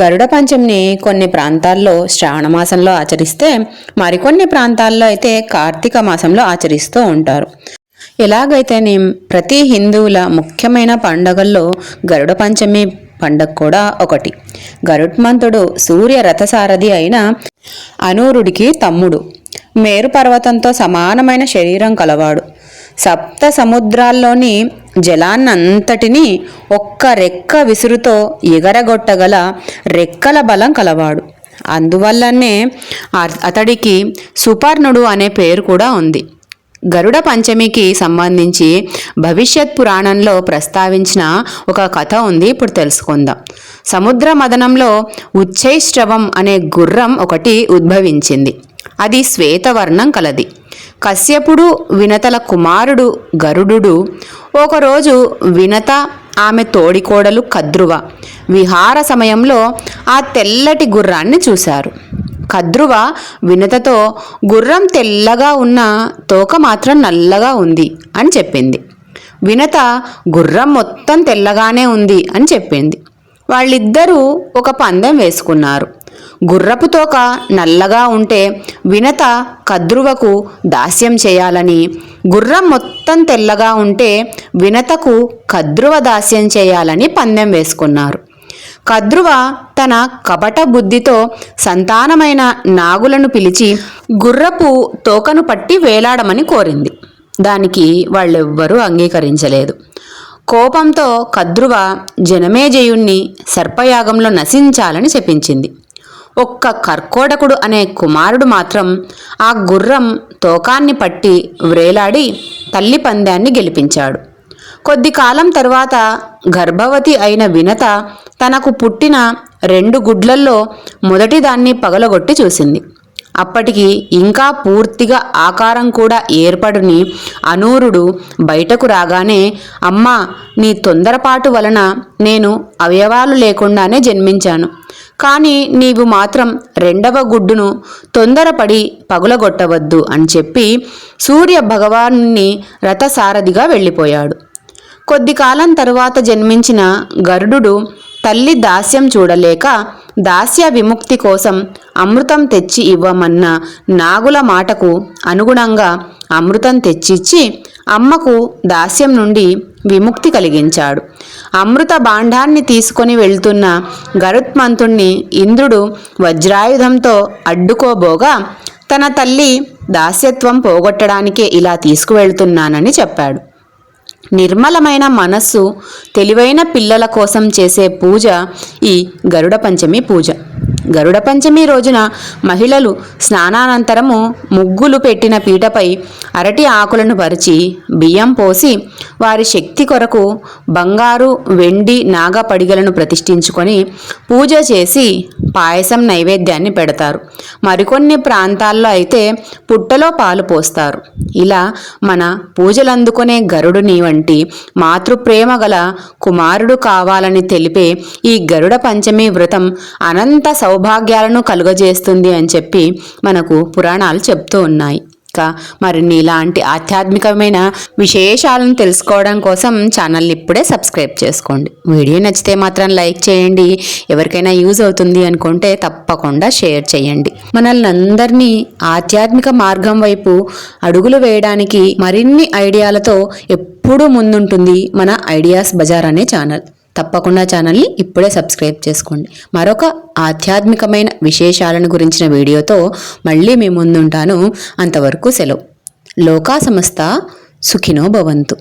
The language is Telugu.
గరుడ పంచమిని కొన్ని ప్రాంతాల్లో శ్రావణ మాసంలో ఆచరిస్తే మరికొన్ని ప్రాంతాల్లో అయితే కార్తీక మాసంలో ఆచరిస్తూ ఉంటారు. ఎలాగైతేనే ప్రతి హిందువుల ముఖ్యమైన పండగల్లో గరుడ పంచమి పండగ కూడా ఒకటి. గరుడ్మంతుడు సూర్య రథసారథి అయిన అనూరుడికి తమ్ముడు. మేరు పర్వతంతో సమానమైన శరీరం కలవాడు. సప్త సముద్రాల్లోని జలాన్నంతటినీ ఒక్క రెక్క విసురుతో ఎగరగొట్టగల రెక్కల బలం కలవాడు. అందువల్లనే అతడికి సుపర్ణుడు అనే పేరు కూడా ఉంది. గరుడ పంచమికి సంబంధించి భవిష్యత్ పురాణంలో ప్రస్తావించిన ఒక కథ ఉంది ఇప్పుడు తెలుసుకుందాం. సముద్ర మదనంలో ఉచ్చైశ్రవం అనే గుర్రం ఒకటి ఉద్భవించింది. అది శ్వేతవర్ణం కలది. కశ్యపుడు వినతల కుమారుడు గరుడు ఒకరోజు వినత ఆమె తోడికోడలు కద్రువ విహార సమయంలో ఆ తెల్లటి గుర్రాన్ని చూశారు. కద్రువ వినతతో గుర్రం తెల్లగా ఉన్న తోక మాత్రం నల్లగా ఉంది అని చెప్పింది. వినత గుర్రం మొత్తం తెల్లగానే ఉంది అని చెప్పింది. వాళ్ళిద్దరూ ఒక పందెం వేసుకున్నారు. గుర్రపు తోక నల్లగా ఉంటే వినత కద్రువకు దాస్యం చేయాలని. గుర్రం మొత్తం తెల్లగా ఉంటే వినతకు కద్రువ దాస్యం చేయాలని పందెం వేసుకున్నారు. కద్రువ తన కపట బుద్ధితో సంతానమైన నాగులను పిలిచి గుర్రపు తోకను పట్టి వేలాడమని కోరింది. దానికి వాళ్ళెవ్వరూ అంగీకరించలేదు. కోపంతో కద్రువ జనమేజయుణ్ణి సర్పయాగంలో నశించాలని చెప్పించింది. ఒక్క కర్కోటకుడు అనే కుమారుడు మాత్రం ఆ గుర్రం తోకాన్ని పట్టి వ్రేలాడి తల్లి పందాన్ని గెలిపించాడు. కొద్ది కాలం తరువాత గర్భవతి అయిన వినత తనకు పుట్టిన రెండు గుడ్లల్లో మొదటి దాన్ని పగలగొట్టి చూసింది. అప్పటికి ఇంకా పూర్తిగా ఆకారం కూడా ఏర్పడుని అనూరుడు బయటకు రాగానే అమ్మా నీ తొందరపాటు వలన నేను అవయవాలు లేకుండానే జన్మించాను. కానీ నీవు మాత్రం రెండవ గుడ్డును తొందరపడి పగులగొట్టవద్దు అని చెప్పి సూర్య భగవానుని రథసారథిగా వెళ్ళిపోయాడు. కొద్ది కాలం తరువాత జన్మించిన గరుడు తల్లి దాస్యం చూడలేక దాస్య విముక్తి కోసం అమృతం తెచ్చి ఇవ్వమన్న నాగుల మాటకు అనుగుణంగా అమృతం తెచ్చిచ్చి అమ్మకు దాస్యం నుండి విముక్తి కలిగించాడు. అమృత భాండాన్ని తీసుకొని వెళ్తున్న గరుత్మంతుణ్ణి ఇంద్రుడు వజ్రాయుధంతో అడ్డుకోబోగా తన తల్లి దాస్యత్వం పోగొట్టడానికే ఇలా తీసుకువెళ్తున్నానని చెప్పాడు. నిర్మలమైన మనస్సు తెలివైన పిల్లల కోసం చేసే పూజ ఈ గరుడ పంచమి పూజ. గరుడ పంచమి రోజున మహిళలు స్నానానంతరము ముగ్గులు పెట్టిన పీటపై అరటి ఆకులను పరిచి బియ్యం పోసి వారి శక్తి కొరకు బంగారు వెండి నాగపడిగలను ప్రతిష్ఠించుకొని పూజ చేసి పాయసం నైవేద్యాన్ని పెడతారు. మరికొన్ని ప్రాంతాల్లో అయితే పుట్టలో పాలు పోస్తారు. ఇలా మన పూజలందుకునే గరుడుని వంటి మాతృప్రేమ గల కుమారుడు కావాలని తెలిపే ఈ గరుడ పంచమి వ్రతం అనంత సౌ సౌభాగ్యాలను కలుగజేస్తుంది అని చెప్పి మనకు పురాణాలు చెప్తూ ఉన్నాయి. ఇంకా మరిన్ని ఇలాంటి ఆధ్యాత్మికమైన విశేషాలను తెలుసుకోవడం కోసం ఛానల్ని ఇప్పుడే సబ్స్క్రైబ్ చేసుకోండి. వీడియో నచ్చితే మాత్రం లైక్ చేయండి. ఎవరికైనా యూజ్ అవుతుంది అనుకుంటే తప్పకుండా షేర్ చేయండి. మనల్ని అందరినీ ఆధ్యాత్మిక మార్గం వైపు అడుగులు వేయడానికి మరిన్ని ఐడియాలతో ఎప్పుడూ ముందుంటుంది మన ఐడియాస్ బజార్ అనే ఛానల్. తప్పకుండా ఛానల్ని ఇప్పుడే సబ్స్క్రైబ్ చేసుకోండి. మరొక ఆధ్యాత్మికమైన విశేషాలను గురించిన వీడియోతో మళ్ళీ మీ ముందుంటాను. అంతవరకు సెలవు. లోకా సంస్థ సుఖినో భవంతు.